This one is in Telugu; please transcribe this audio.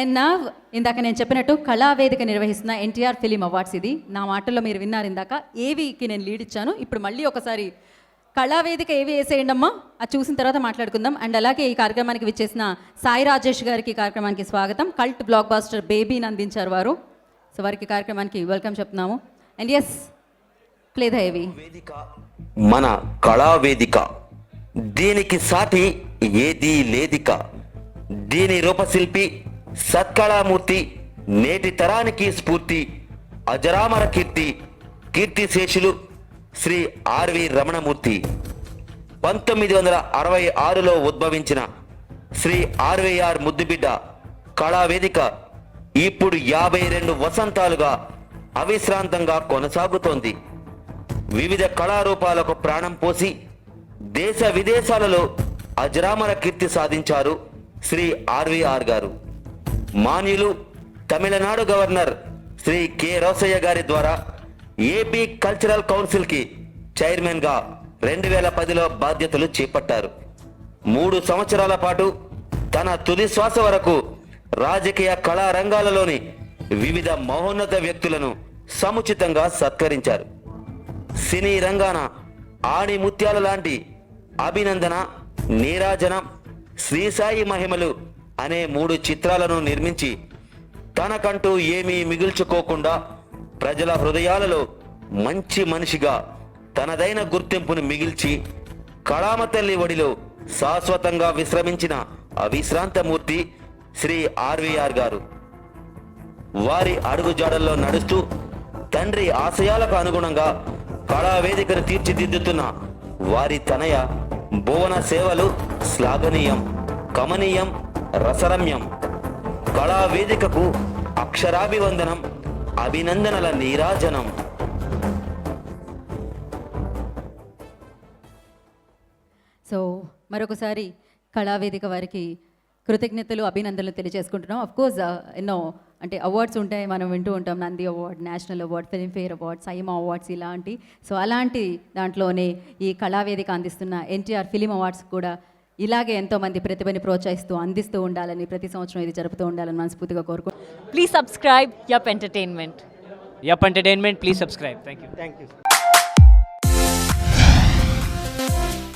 అండ్ నా ఇందాక నేను చెప్పినట్టు కళావేదిక నిర్వహిస్తున్న ఎన్టీఆర్ ఫిలిం అవార్డ్స్ ఇది. నా మాటల్లో మీరు విన్నారు ఇందాక. ఏవికి నేను లీడ్ ఇచ్చాను. ఇప్పుడు మళ్ళీ ఒకసారి కళావేదిక ఏవి వేసేయండి అమ్మా. అది చూసిన తర్వాత మాట్లాడుకుందాం. అండ్ అలాగే ఈ కార్యక్రమానికి విచ్చేసిన సాయి రాజేష్ గారికి కార్యక్రమానికి స్వాగతం. కల్ట్ బ్లాక్ బాస్టర్ బేబీని అందించారు వారు. సో వారికి కార్యక్రమానికి వెల్కమ్ చెప్తున్నాము. అండ్ ఎస్ ప్లే ద హెవీ వేదిక మన కళా వేదిక దీనికి సాటి ఏది లేదిక. దీని రూపశిల్పి సత్కళామూర్తి నేటి తరానికి స్ఫూర్తి అజరామర కీర్తి కీర్తిశేషులు శ్రీ ఆర్వి రమణమూర్తి. పంతొమ్మిది వందల అరవై ఆరులో ఉద్భవించిన శ్రీ ఆర్వీఆర్ ముద్దుబిడ్డ కళావేదిక ఇప్పుడు యాభై రెండు వసంతాలుగా అవిశ్రాంతంగా కొనసాగుతోంది. వివిధ కళారూపాలకు ప్రాణం పోసి దేశ విదేశాలలో అజరామర కీర్తి సాధించారు శ్రీ ఆర్వీఆర్ గారు. మాన్యులు తమిళనాడు గవర్నర్ శ్రీ కె రోసయ్య గారి ద్వారా ఏపీ కల్చరల్ కౌన్సిల్కి చైర్మన్గా రెండు వేల పదిలో బాధ్యతలు చేపట్టారు. మూడు సంవత్సరాల పాటు తన తుది శ్వాస వరకు రాజకీయ కళా రంగాలలోని వివిధ మహోన్నత వ్యక్తులను సముచితంగా సత్కరించారు. సినీ రంగాన ఆణి ముత్యాల లాంటి అభినందన నీరాజన శ్రీసాయి మహిమలు అనే మూడు చిత్రాలను నిర్మించి తనకంటూ ఏమీ మిగుల్చుకోకుండా ప్రజల హృదయాలలో మంచి మనిషిగా తనదైన గుర్తింపును మిగిల్చి కళామ తల్లి ఒడిలో శాశ్వతంగా విశ్రమించిన అవిశ్రాంతమూర్తి శ్రీ ఆర్వీఆర్ గారు. వారి అడుగుజాడల్లో నడుస్తూ తండ్రి ఆశయాలకు అనుగుణంగా కళావేదికను తీర్చిదిద్దుతున్న వారి తనయ భువన సేవలు శ్లాఘనీయం కమనీయం రసరమ్యం. కళావేదికకు అక్షరాభివందనం అభినందనల నీరాజనం. సో మరొకసారి కళావేదిక వారికి కృతజ్ఞతలు అభినందనలు తెలియజేసుకుంటున్నాం. అఫ్ కోర్స్ uh, ఎన్నో అంటే అవార్డ్స్ ఉంటాయి. మనం వింటూ ఉంటాం. Nandi award national award Filmfare award SIIMA awards ఇలాంటి. సో అలాంటి దాంట్లోనే ఈ కళావేదిక అందిస్తున్న ఎన్టీఆర్ ఫిలిం అవార్డ్స్ కూడా ఇలాగే ఎంతో మంది ప్రతిభని ప్రోత్సహిస్తూ అందిస్తూ ఉండాలని ప్రతి సంవత్సరం ఇది జరుపుతూ ఉండాలని మనస్ఫూర్తిగా కోరుకో please subscribe yup entertainment yup entertainment please subscribe thank you thank you